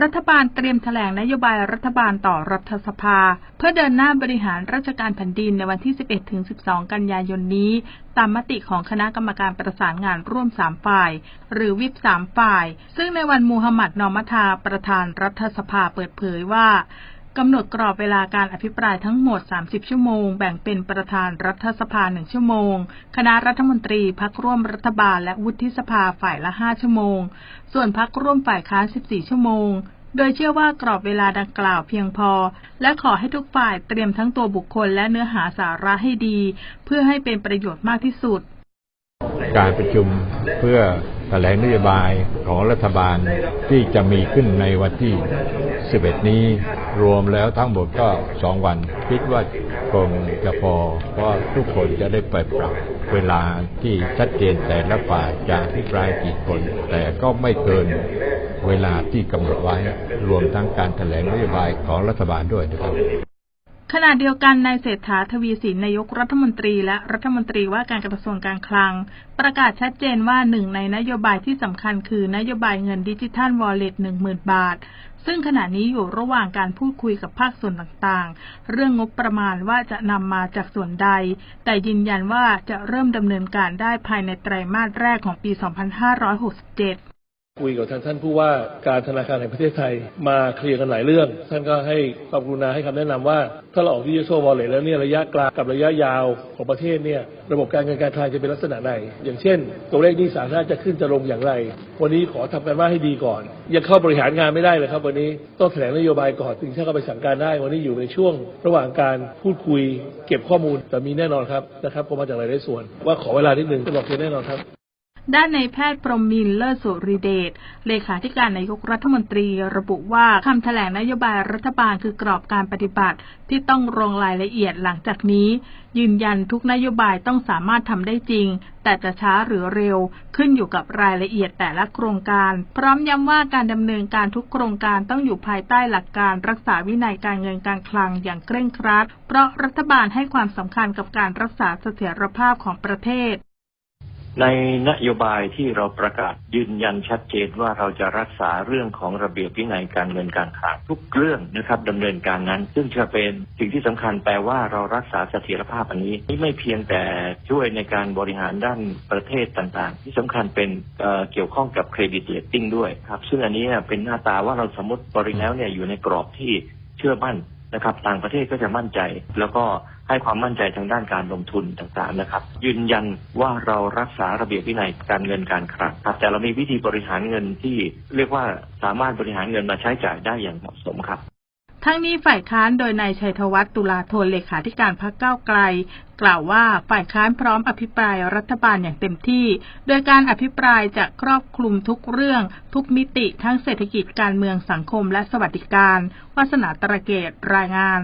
รัฐบาลเตรียมแถลงนโยบายรัฐบาลต่อรัฐสภา เพื่อเดินหน้าบริหารราชการแผ่นดินในวันที่ 11-12 กันยายนนี้ ตามมติของคณะกรรมการประสานงานร่วม 3 ฝ่าย หรือวิป3ฝ่าย ซึ่งในวันมูฮัมหมัดนอมัทาประธานรัฐสภาเปิดเผยว่า กำหนดกรอบเวลาการอภิปรายทั้งหมด 30 ชั่วโมง แบ่งเป็นประธานรัฐสภา 1 ชั่วโมง คณะรัฐมนตรีพักร่วมรัฐบาลและวุฒิสภาฝ่ายละ 5 ชั่วโมง ส่วนพักร่วมฝ่ายค้าน 14 ชั่วโมง โดยเชื่อว่ากรอบเวลาดังกล่าวเพียงพอ และขอให้ทุกฝ่ายเตรียมทั้งตัวบุคคลและเนื้อหาสาระให้ดี เพื่อให้เป็นประโยชน์มากที่สุด การประชุมเพื่อ ถลงนโยบายของรัฐบาลที่จะมีขึ้นในวันที่ 11 นี้รวมแล้วทั้งหมดก็ 2 วัน คิดว่าคงจะพอ เพราะทุกคนจะได้ไปปรับเวลาที่ชัดเจนแต่ละฝ่ายจะอภิปรายกี่คน แต่ก็ไม่เกินเวลาที่กำหนดไว้ รวมทั้งการแถลงนโยบายของรัฐบาลด้วยนะครับ ขณะเดียวกันนายเศรษฐาทวีสินนายกรัฐมนตรีและรัฐมนตรีว่าการกระทรวงการคลัง ประกาศชัดเจนว่าหนึ่งในนโยบายที่สำคัญคือนโยบายเงินดิจิทัลวอลเล็ตหนึ่งหมื่นบาท ซึ่งขณะนี้อยู่ระหว่างการพูดคุยกับภาคส่วนต่างๆ เรื่องงบประมาณว่าจะนำมาจากส่วนใด แต่ยืนยันว่าจะเริ่มดำเนินการได้ภายในไตรมาสแรกของปี 2567 คุยกับทางท่านผู้ว่าการธนาคารแห่งประเทศไทยมาเคลียร์กันหลายเรื่อง ท่านก็ให้ความกรุณาให้คำแนะนำว่า ถ้าเราออกดิจิทัลวอลเล็ตแล้วเนี่ยระยะกลางกับระยะยาวของประเทศเนี่ยระบบการเงินการคลังจะเป็นลักษณะไหนอย่างเช่น ตัวเลขนี้สาธารณจะขึ้นจะลงอย่างไร วันนี้ขอทำกันบ้าให้ดีก่อน ยังเข้าบริหารงานไม่ได้เลยครับ วันนี้ต้องแถลงนโยบายก่อนถึงจะเข้าไปสั่งการได้ วันนี้อยู่ในช่วง ระหว่างการพูดคุย เก็บข้อมูลแต่มีแน่นอนครับนะครับก็มาจากหลายส่วน ว่าขอเวลานิดหนึ่งจะบอกเพียงแน่นอนครับ ด้านในแพทย์พรหมมินทร์เลิศสุริเดช เลขาธิการนายกรัฐมนตรีระบุว่าคำแถลงนโยบายรัฐบาลคือกรอบการปฏิบัติ ที่ต้องลงรายละเอียดหลังจากนี้ ยืนยันทุกนโยบายต้องสามารถทำได้จริง แต่จะช้าหรือเร็ว ขึ้นอยู่กับรายละเอียดแต่ละโครงการ พร้อมย้ำว่าการดำเนินการทุกโครงการต้องอยู่ภายใต้หลักการรักษาวินัยการเงินการคลังอย่างเคร่งครัด เพราะรัฐบาลให้ความสำคัญกับการรักษาเสถียรภาพของประเทศ ในนโยบายที่เราประกาศยืนยันชัดเจนว่าเราจะรักษาเรื่องของระเบียบวินัยการเงินการคลังทุกเรื่องนะครับดำเนินการนั้น ซึ่งจะเป็นสิ่งที่สำคัญแปลว่าเรารักษาเสถียรภาพอันนี้นี่ไม่เพียงแต่ช่วยในการบริหารด้านประเทศต่างๆ ที่สำคัญเป็นเเกี่ยวข้องกับเครดิตเลตติ้งด้วยครับซึ่งอันนี้เป็นหน้าตาว่าเราสมมติบริแล้วเนี่ยอยู่ในกรอบที่เชื่อมั่น นะครับต่างประเทศก็จะมั่นใจ แล้วก็ให้ความมั่นใจทางด้านการลงทุนต่างๆนะครับ ยืนยันว่าเรารักษาระเบียบวินัยการเงินการคลังครับแต่เรามีวิธีบริหารเงินที่เรียกว่าสามารถบริหารเงินมาใช้จ่ายได้อย่างเหมาะสมครับ ทั้งนี้ฝ่ายค้านโดยนายชัยธวัฒน์ตุลาธนเลขาธิการพรรคก้าวไกล กล่าวว่าฝ่ายค้านพร้อมอภิปรายรัฐบาลอย่างเต็มที่ โดยการอภิปรายจะครอบคลุมทุกเรื่อง ทุกมิติทั้งเศรษฐกิจการเมืองสังคมและสวัสดิการวาสนาตระเกตรายงาน